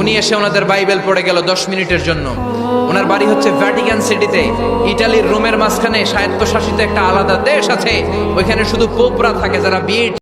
উনি এসে ওনাদের বাইবেল পড়ে গেল দশ মিনিটের জন্য। ওনার বাড়ি হচ্ছে ভ্যাটিকান সিটিতে ইটালির রোমের মাঝখানে স্বায়ত্তশাসিত একটা আলাদা দেশ আছে। ওইখানে শুধু পোপরা থাকে যারা বিয়ে